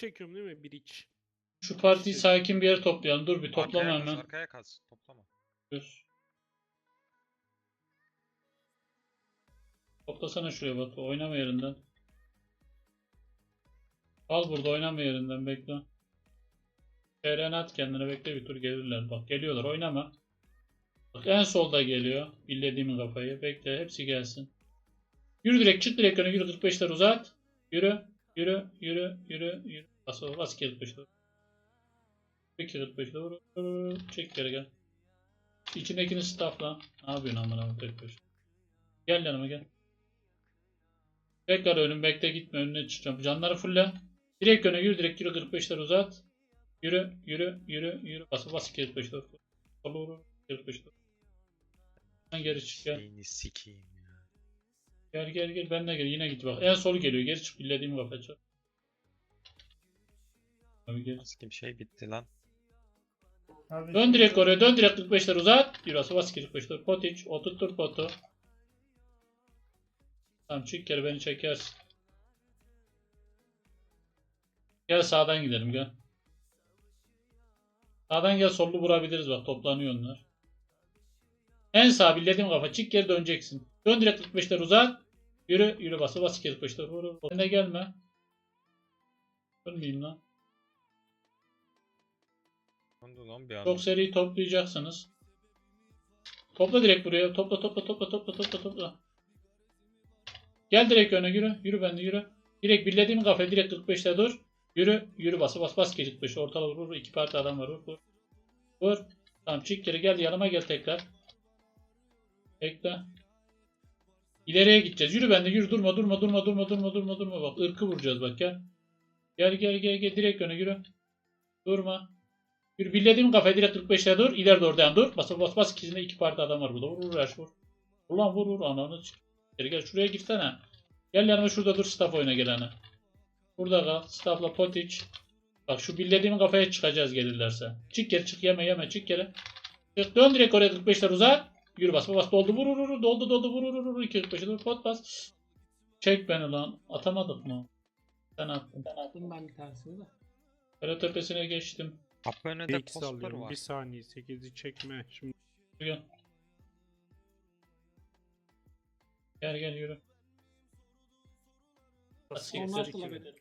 çekiyorum değil mi? Bir iç. Şu partiyi sakin bir yere toplayalım. Dur bir toplama arkaya kaz, hemen. arkaya kaz. Toplama. Dur. Toplasana şuraya Batu. Oynama yerinden. Al burada oynama yerinden bekle. TRN at kendine bekle bir tur gelirler. Bak geliyorlar oynama. Bak en solda geliyor. Billediğimin kafayı. Bekle hepsi gelsin. Yürü direkt çık direkt öne yürü 45'ler uzat. Yürü. Yürü. Yürü. Yürü. Yürü. Bas bas 45'ler. 2 45'ler vur. vur, vur. Çek geri gel. İçindekini staffla. Ne yapıyorsun amına koyayım tek başına? Gel yanıma gel. Tekrar önüm bekle gitme önüne çıkacağım. Canları fulle. Direkt öne yürü direkt yürü 45'ler uzat. Yürü yürü yürü yürü. Bas bas 45'ler. Solu vur. 45'ler. Sen geri çık gel. Beyni sikeyim ya. Gel gel gel ben de gel. Yine git bak. En solu geliyor. Geri çık billediğim kafa çak. Abi gel. Sikim şey bitti lan. Abi Dön direkt oraya. Dön direkt 45'ler uzat. Yürü bas 45'ler. Pot iç. Oturttur potu. Tamam çık geri beni çekersin. Gel sağdan gidelim gel. Sağdan gel sollu vurabiliriz bak toplanıyor onlar. En sağ billediğim kafa çık geri döneceksin. Dön direkt 45'ler uzat. Yürü yürü bası bas 45'ler vur. vur. Önüne gelme. Ölmeyeyim lan. Ondu lan bir an. Çok seri toplayacaksınız. Topla direkt buraya. Topla topla topla topla topla topla. Gel direkt öne yürü. Yürü ben de yürü. Direkt birlediğim kafaya direkt 45'te dur. Yürü. Yürü bas bas bas geri 45. Ortalığı vur. vur. İki parti adam var. Vur. Vur. vur. Tamam çık geri gel yanıma gel tekrar. Bekle. İleriye gideceğiz. Yürü ben de yürü. Durma durma durma durma durma durma durma. Bak ırkı vuracağız bak gel. Gel gel gel gel direkt öne yürü. Durma. Bir bildiğim kafaya direkt 45'te dur. İleride oradan dur. Bas bas bas ikisinde iki parti adam var burada. Vur vur Raş vur. Ulan vur vur ananı çık. Gel gel şuraya girsene. Gel yanıma şurada dur staff oyuna gelene. Burada kal. Staffla potiç. Bak şu bildiğim kafaya çıkacağız gelirlerse. Çık geri çık yeme yeme çık geri. Çık dön direkt oraya 45'ler uzat. Yürü bas bas doldu vur vur doldu doldu vur vur vur 2 45'e dur pot bas. Çek beni lan. Atamadık mı? Sen attın. Attım ben bir tanesini de. Kara tepesine geçtim. Kapı önünde X poster alıyorum. var. Bir saniye 8'i çekme. Şimdi Gel. Gel gel yürü. De.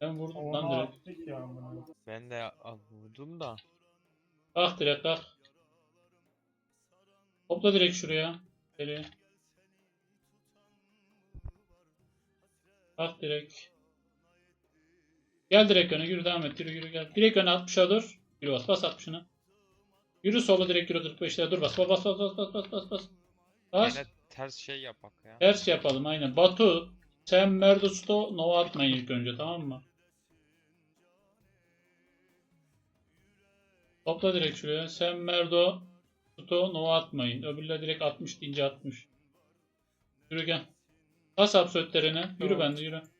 Ben vurdum lan direkt. attık ya amına. Ben de al- vurdum da. Kalk direkt kalk. Topla direkt şuraya. Geri. Kalk direkt. Gel direkt öne yürü devam et yürü yürü gel. Direkt öne 60'a dur. Yürü bas bas 60'ına. Yürü sola direkt yürü 45'lere dur bas bas bas bas bas bas bas bas bas. Yine ters şey yapak ya. Ters yapalım aynen. Batu sen Merdos'ta Nova atmayın ilk önce tamam mı? Topla direkt şuraya. Sen Merdo Sto Nova atmayın. Öbürler direkt 60 deyince 60. Yürü gel. Bas absolutlerine. Yürü Tamam.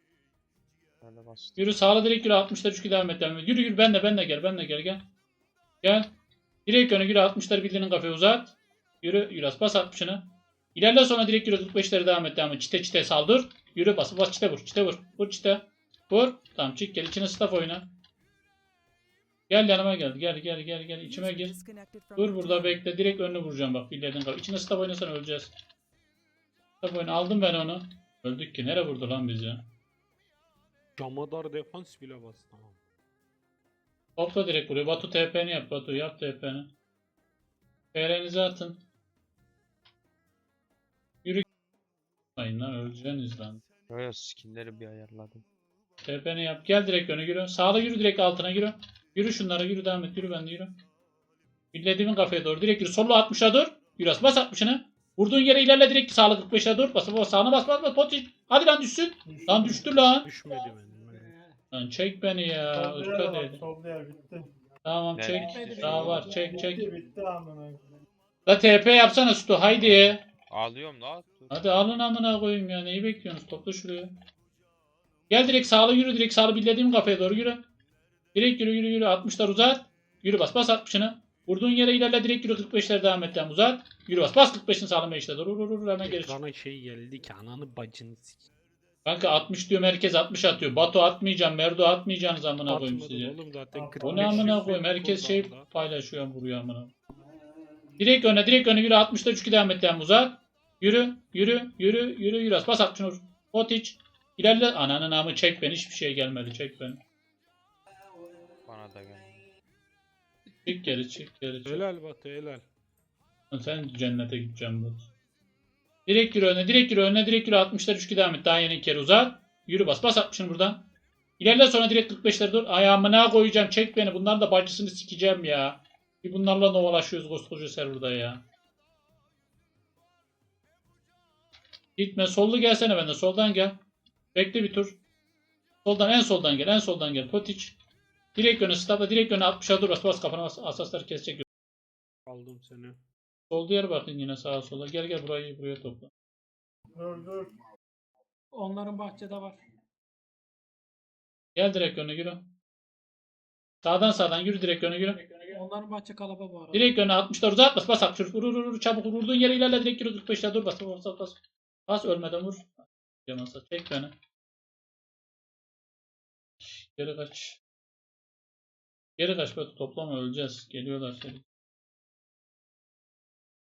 Ben de bastım. Yürü sağla direkt yürü 60'lar 3 devam et devam et. Yürü yürü ben de ben de gel ben de gel gel. Gel. Direkt öne yürü 60'lar bildiğinin kafayı uzat. Yürü yürü bas bas 60'ını. İlerle sonra direkt yürü 45'leri devam et devam. Çite çite saldır. Yürü bas bas çite vur çite vur. Vur çite. Vur. Tamam çık gel içine staff oyna. Gel yanıma gel. Gel gel gel gel içime gir. Dur burada bekle. Direkt önüne vuracağım bak bildiğin kafayı. İçine staff oynasan öleceğiz. Staff oyna aldım ben onu. Öldük ki. Nere vurdu lan bizi? Camadar defans bile bastı tamam. Topla direkt buraya. Batu TP'ni yap Batu. Yap TP'ni. TR'nizi atın. Yürü. Aynen lan öleceğiniz lan. Böyle skinleri bir ayarladım. TP'ni yap. Gel direkt öne yürü. Sağda yürü direkt altına yürü. Yürü şunlara yürü devam et. Yürü ben de yürü. Billediğimin kafaya doğru. Direkt yürü. Solu 60'a dur. Yürü. Bas 60'ını. Vurduğun yere ilerle direkt sağlı 45'e dur. Bas bas sağına bas bas bas. Pot. Hadi lan düşsün. Lan düştü lan. Düşmedi benim. Lan çek beni ya. Irka bitti. Tamam Ne? çek. Daha var. Çek çek. Bitti bitti amına. La TP yapsana Stu. Haydi. Ağlıyorum la. Hadi alın amına koyayım ya. Neyi bekliyorsunuz? Topla şuraya. Gel direkt sağlı yürü. Direkt sağlı bildiğim kafaya doğru yürü. Direkt yürü yürü yürü. 60'lar uzat. Yürü bas bas 60'ını. Vurduğun yere ilerle direkt yürü 45'ler devam et. devam. Uzat. Yürü bas bas 45'in sağlama işte. Dur dur dur hemen geri çık. Ekrana şey geldi ki ananı bacını sik. Kanka 60 diyor herkes 60 atıyor. Batu atmayacağım, Merdo atmayacaksınız amına koyayım size. oğlum zaten. O 45 O ne amına koyayım herkes şey paylaşıyor vuruyor amına. Direkt öne direkt öne yürü 60'da 3 devam et devam uzat. Yürü yürü yürü yürü yürü bas at şunu. Botiç. İlerle ananın namı çek beni hiçbir şey gelmedi çek beni. Bana da gel. Çık geri çık geri çık. Helal Batu helal. Sen cennete gideceğim bu. Direkt yürü öne, direkt yürü öne, direkt yürü 60'lar 3 devam et. Daha yeni kere uzat. Yürü bas, bas 60'ını buradan. İlerle sonra direkt 45'leri dur. Ayağımına koyacağım, çek beni. Bunların da bacısını sikeceğim ya. Bir bunlarla novalaşıyoruz koskoca serverda ya. Gitme, sollu gelsene bende, soldan gel. Bekle bir tur. Soldan, en soldan gel, en soldan gel. Potiç. Direkt öne, stopla, direkt öne 60'a dur. Bas, bas kafana bas. Asasları kesecek. Aldım seni. Solda yer bakın yine sağa sola. Gel gel burayı buraya topla. Dur dur. Onların bahçede var. Gel direkt öne yürü. Sağdan sağdan yürü direkt öne yürü. Onların bahçe kalaba bu arada. Direkt öne 60'lar uzat bas bas at. Vur vur vur çabuk vur. vurduğun yere ilerle direkt yürü 45'te dur bas bas bas bas. Bas ölmeden vur. Yamasa çek beni. Geri kaç. Geri kaç böyle toplama öleceğiz. Geliyorlar seni.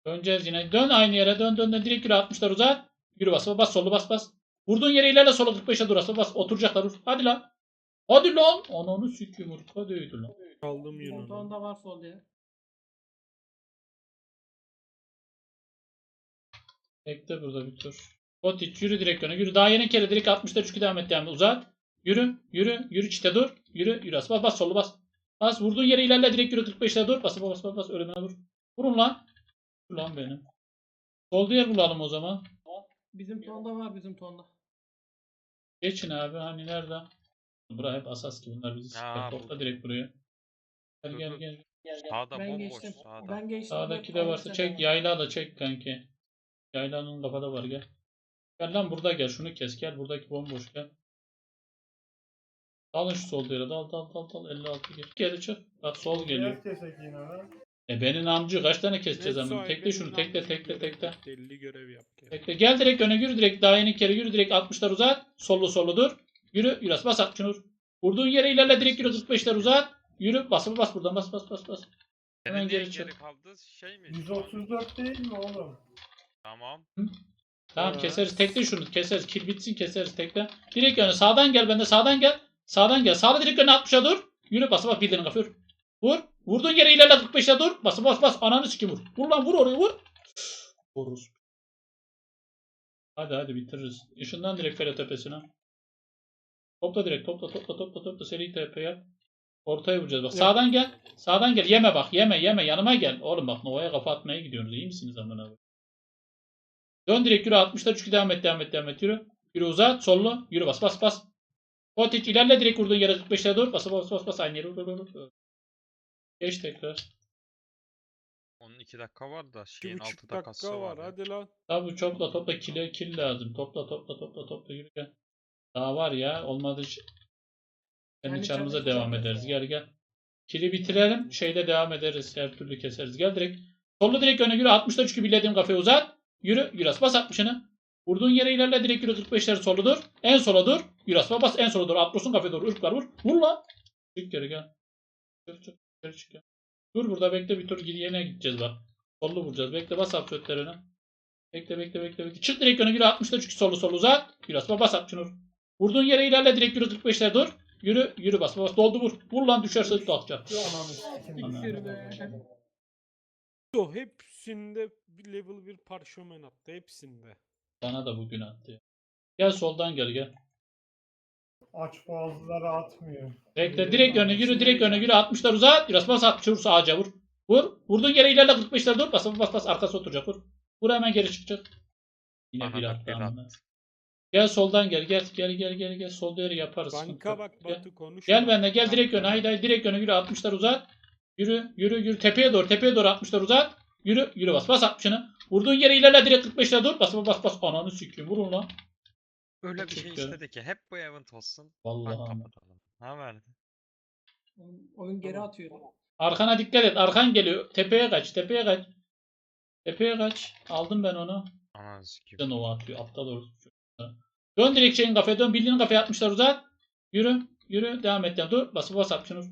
Döneceğiz yine. Dön aynı yere dön dön dön. Direkt yürü 60'lar uzat. Yürü bas bas solu bas bas. Vurduğun yere ilerle sola 45'e dur bas bas. Oturacaklar vur. Hadi lan. Hadi lan. Ananı sikeyim vur. Hadi öydü lan. Aldım Yunan'ı. Montonda var sol diye. Bekle burada bir tur. Botiç yürü direkt öne. Yürü daha yeni kere direkt 60'da 3 devam et yani uzat. Yürü yürü yürü çite dur. Yürü yürü bas bas bas solu bas. Bas vurduğun yere ilerle direkt yürü 45'te dur. Bas bas bas bas ölümüne vur. Vurun lan. Vur lan benim. Sol diğer bulalım o zaman. Bizim tonda var bizim tonda. Geçin abi hani nerede? Bura hep asas ki bunlar bizi sıkar. Topla direkt buraya. Gel Dur, gel dur. gel. Sağda ben bomboş geçtim. sağda. Ben geçtim. Sağdaki de varsa çek. Yayla da çek kanki. Yaylanın kafada var gel. Gel lan burada gel. Şunu kes gel. Buradaki bomboş gel. Dalın şu sol yere. Dal dal dal dal. 56 gir. Geri çık. Bak sol geliyor. Kesek yine lan. E benim amcı kaç tane keseceğiz sahibi Tekle şunu. Tekle tekle tekle. yap, Deli görev yap. Tekle. Gel direkt öne yürü direkt. Daha yeni kere yürü direkt 60'lar uzat. Sollu sollu dur. Yürü. Yürü. Bas at şunu. Vurduğun yere ilerle direkt yürü 45'ler uzat. Yürü. Bas bas buradan. Bas bas bas bas. Hemen geri çık. şey mi? 134 değil mi oğlum? Tamam. Tamam Ha. keseriz tekle şunu keseriz kill bitsin keseriz tekle. Direkt öne sağdan gel bende sağdan gel. Sağdan gel. Sağda direkt öne 60'a dur. Yürü bas bas bildiğin kafır. Vur. Vurduğun yere ilerle 45'e dur. Bas bas bas ananı sikim vur. Vur lan vur oraya vur. Vururuz. Hadi hadi bitiririz. Işından direkt fere tepesine. Topla direkt topla topla topla topla seri TP yap. Ortaya vuracağız bak. Sağdan gel. Sağdan gel. Yeme bak. Yeme yeme. Yanıma gel. Oğlum bak Nova'ya kafa atmaya gidiyorsunuz. İyi misiniz amına koyayım? Dön direkt yürü 60'da çünkü devam et devam et devam et yürü. Yürü uzat sollu. Yürü bas bas bas. Kotiç ilerle direkt vurduğun yere 45'e dur. Bas bas bas bas aynı yere vur vur vur. Geç tekrar. Onun 2 dakika var da şeyin buçuk 6 dakikası dakika var. var. ya. Hadi lan. Tabi topla topla kile kill lazım. Topla topla topla topla yürü gel. Daha var ya olmadı. ş- Kendi Yani çarımıza devam ederiz. Gel gel. Kili bitirelim. Şeyde devam ederiz. Her türlü keseriz. Gel direkt. Sollu direkt öne yürü. 60'da çünkü bildiğim kafayı uzat. Yürü. Yürü as bas 60'ını. Vurduğun yere ilerle direkt yürü 45'leri solu dur. En sola dur. Yürü as bas en sola dur. Atlos'un kafaya doğru. Irklar vur. Vur lan. Çık geri gel. Çık çık. Geri çık gel. Dur burada bekle bir tur gidi yerine gideceğiz bak. Sollu vuracağız. Bekle bas absörtlerine. Bekle bekle bekle bekle. Çık direkt öne yürü 60'da çünkü solu solu uzat. Yürü as bas şunu. Vurduğun yere ilerle direkt yürü 45'ler dur. Yürü yürü bas bas doldu vur. Vur lan düşerse be. O hepsinde bir level bir parşömen attı. Hepsinde. Bana da bugün attı. ya. Gel soldan gel gel. Aç boğazları atmıyor. Bekle direkt öne yürü direkt öne yürü 60'lar uzat. Biraz bas at vur ağaca vur. Vur. Vurduğun yere ilerle 45'ler dur. Bas bas bas arkası oturacak vur. Vur hemen geri çıkacak. Yine Aha, bir attı bir amına. Gel soldan gel gel gel gel gel gel solda yeri yaparız. sıkıntı Banka yok. bak Gel. Batu konuş. Gel benimle gel direkt öne haydi haydi direkt öne yürü 60'lar uzat. Yürü yürü yürü tepeye doğru tepeye doğru 60'lar uzat. Yürü yürü bas bas 60'ını. Vurduğun yere ilerle direkt 45'ler dur. Bas bas bas ananı sikeyim vurun lan. Öyle bir şey ederim. istedi ki hep bu event olsun. Vallahi Bak ama. kapatalım. Ha verdi. Oyun- Oyun geri atıyor. Arkana dikkat et. Arkan geliyor. Tepeye kaç. Tepeye kaç. Tepeye kaç. Aldım ben onu. Ananı Bir de sikeyim. Nova atıyor. Aptal doğrusu. Dön direkt şeyin kafaya dön. Bildiğin kafaya atmışlar uzat. Yürü. Yürü. Devam et. Yani. Dur. Bas bas at şunu.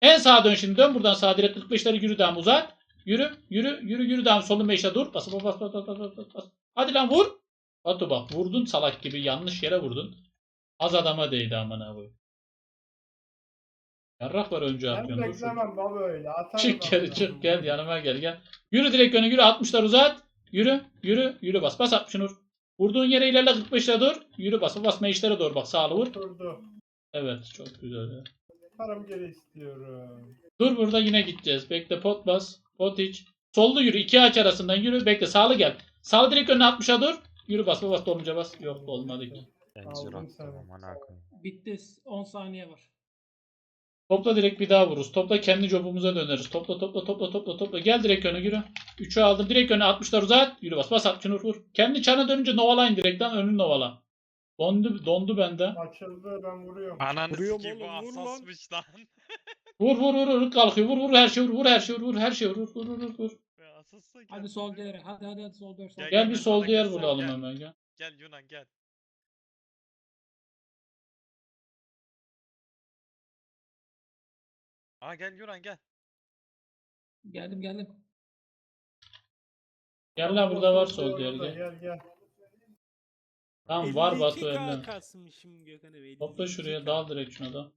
En sağa dön şimdi. Dön buradan sağa direkt 45'leri yürü devam uzat. Yürü. Yürü. Yürü. Yürü devam. Solun 5'e dur. Bas bas bas bas bas bas bas. Hadi lan vur. Batu bak vurdun salak gibi yanlış yere vurdun. Az adama değdi aman abi. Yarrak var önce Ben atıyorsun. dur. beklemem baba öyle. Atarım Çık geri çık gel yanıma gel gel. Yürü direkt öne yürü 60'lar uzat. Yürü yürü yürü bas bas 60 Nur. Vurduğun yere ilerle 45'le dur. Yürü bas bas meşlere doğru bak sağlı vur. Durdu. Evet çok güzel. Param geri istiyorum. Dur burada yine gideceğiz. Bekle pot bas. Pot iç. Sollu yürü. iki ağaç arasından yürü. Bekle sağlı gel. Sağlı direkt önüne 60'a dur. Yürü bas bas dolunca bas. Yok olmadı Aldım. Bitti. 10 saniye var. Topla direkt bir daha vururuz. Topla kendi jobumuza döneriz. Topla topla topla topla topla. Gel direkt öne yürü. 3'ü aldım. Direkt öne 60'lar uzat. Yürü bas bas 60 vur vur. Kendi çana dönünce novalayın direkten önünü novala. Dondu, dondu bende. Açıldı ben vuruyorum. Ananı Vuruyorum sikeyim bu oğlum, vur lan. lan. Vur vur vur vur kalkıyor. Vur vur her şey vur. Vur her şey vur. Vur her şey vur. Vur vur vur. vur. Ya Hadi sol diğeri. Hadi hadi hadi sol diğeri. Sol Gel. Gel bir sol diğer gel. hemen gel. Gel Yunan gel. Aa gel Yunan gel. Geldim geldim. Gel lan burada var Sol diğer gel. Gel gel. Tamam var Batu 52K elden. kasmışım Gökhan abi. Topla şuraya 52K. dal direkt şuna da.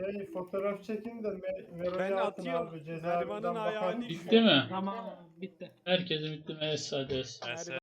Şey fotoğraf çekin de Me- Mero'ya Ben atın atıyorum. abi. Cezaevinden Neriman'ın ayağı bakalım. düşüyor. Bitti mi? Tamam bitti. Herkesin bitti mi? Hadi. Es-